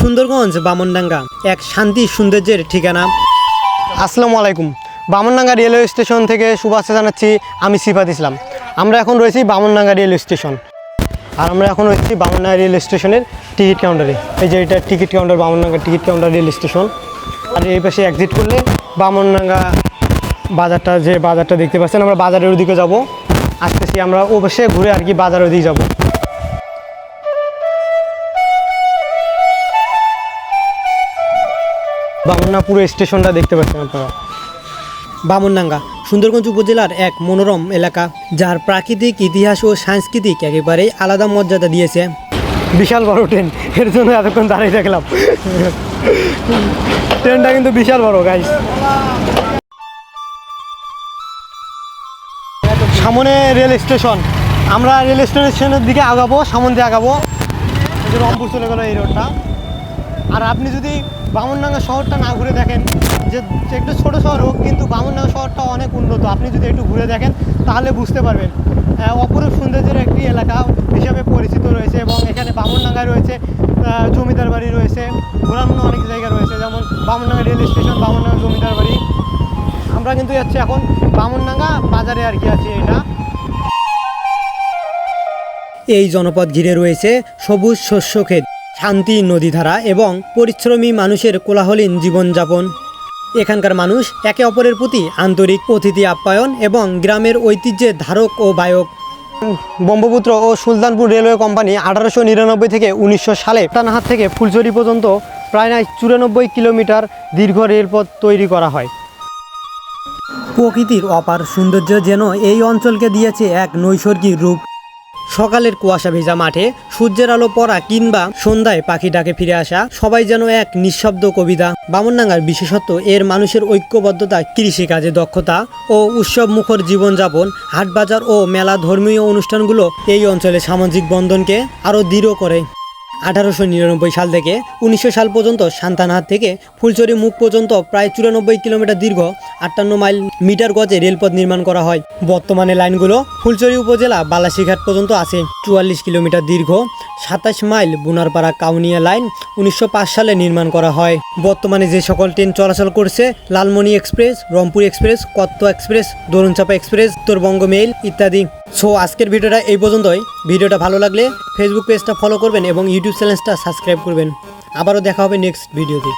সুন্দরগঞ্জ, বামনডাঙ্গা, এক শান্তি সৌন্দর্যের ঠিকানা। আসসালামু আলাইকুম। বামনডাঙ্গা রেলওয়ে স্টেশন থেকে শুভেচ্ছা জানাচ্ছি, আমি সিফাত ইসলাম। আমরা এখন রয়েছি বামনডাঙ্গা রেল স্টেশন। আর আমরা এখন রয়েছি বামনডাঙ্গা রেল স্টেশনের টিকিট কাউন্টারে। এই যে এটা ticket counter, Bamandanga ticket counter rail station. আর এই পাশে এক্সিট করলে বামনডাঙ্গা বাজারটা, যে বাজারটা দেখতে পাচ্ছেন, আমরা বাজারের ওদিকে যাব। আসতেছি আমরা পাশে, ঘুরে আর কি বাজারের ওদিকে যাব। বামুন্না পুরো স্টেশনটা দেখতে পাচ্ছেন আপনারা। বামনডাঙ্গা সুন্দরগঞ্জ উপজেলার এক মনোরম এলাকা যার প্রাকৃতিক ইতিহাস ও সাংস্কৃতিক একেবারেই আলাদা মর্যাদা দিয়েছে। বিশাল বড় ট্রেন এর জন্য এতক্ষণ দাঁড়িয়ে দেখলাম ট্রেনটা কিন্তু বিশাল বড় গাইস সামনে রেল স্টেশন। আমরা রেল স্টেশনের দিকে আগাবো সামন দিয়ে আগাবো। রংপুর চলে গেলো এই রোডটা আর আপনি যদি বামনডাঙ্গা শহরটা না ঘুরে দেখেন, যে একটু ছোটো শহর হোক, কিন্তু বামনডাঙ্গা শহরটা অনেক উন্নত। আপনি যদি একটু ঘুরে দেখেন, তাহলে বুঝতে পারবেন। অপরূপ সৌন্দর্যের একটি এলাকা হিসাবে পরিচিত রয়েছে এবং এখানে বামনডাঙ্গায় রয়েছে জমিদার বাড়ি রয়েছে ঘোরানো অনেক জায়গা রয়েছে, যেমন বামনডাঙ্গা রেল স্টেশন, বামনডাঙ্গা জমিদার বাড়ি। আমরা কিন্তু যাচ্ছি এখন বামনডাঙ্গা বাজারে আর কি আছে এটা। এই জনপদ ঘিরে রয়েছে সবুজ শস্য শস্যক্ষেত শান্তি নদীধারা এবং পরিশ্রমী মানুষের কোলাহলীন জীবনযাপন। এখানকার মানুষ একে অপরের প্রতি আন্তরিক অতিথি আপ্যায়ন এবং গ্রামের ঐতিহ্যের ধারক ও বায়ক। ব্রহ্মপুত্র ও সুলতানপুর রেলওয়ে কোম্পানি আঠারোশো নিরানব্বই থেকে উনিশশো সালে টানাহাট থেকে ফুলঝুরি পর্যন্ত প্রায় নয় চুরানব্বই কিলোমিটার দীর্ঘ রেলপথ তৈরি করা হয়। প্রকৃতির অপার সৌন্দর্য যেন এই অঞ্চলকে দিয়েছে এক নৈসর্গিক রূপ। সকালের কুয়াশা ভেজা মাঠে সূর্যের আলো পড়া কিংবা সন্ধ্যায় পাখি ডাকে ফিরে আসা, সবাই যেন এক নিঃশব্দ কবিতা। বামনডাঙ্গার বিশেষত্ব, এর মানুষের ঐক্যবদ্ধতা কৃষিকাজে দক্ষতা ও উৎসব মুখর জীবনযাপন, হাটবাজার ও মেলা ধর্মীয় অনুষ্ঠানগুলো এই অঞ্চলে সামাজিক বন্ধনকে আরও দৃঢ় করে। আঠারোশো নিরানব্বই সাল থেকে উনিশশো সাল পর্যন্ত সান্তানাহাট থেকে ফুলচুরি মুখ পর্যন্ত প্রায় চুরানব্বই কিলোমিটার দীর্ঘ আটান্ন মাইল মিটার গজে রেলপথ নির্মাণ করা হয়। বর্তমানে লাইনগুলো ফুলচুরি উপজেলা বালাসিঘাট পর্যন্ত আছে। চুয়াল্লিশ কিলোমিটার দীর্ঘ সাতাশ মাইল বুনারপাড়া কাউনিয়া লাইন উনিশশো পাঁচ সালে নির্মাণ করা হয়। বর্তমানে যে সকল ট্রেন চলাচল করছে, লালমনি এক্সপ্রেস, রংপুর এক্সপ্রেস, কত্ত এক্সপ্রেস, দরুনচাপা এক্সপ্রেস, উত্তরবঙ্গ মেইল ইত্যাদি। সো আজকের ভিডিওটা এই পর্যন্তই। ভিডিওটা ভালো লাগলে ফেসবুক পেজটা ফলো করবেন এবং ইউটিউব চ্যানেলটা সাবস্ক্রাইব করবেন। আবারও দেখা হবে নেক্সট ভিডিওতে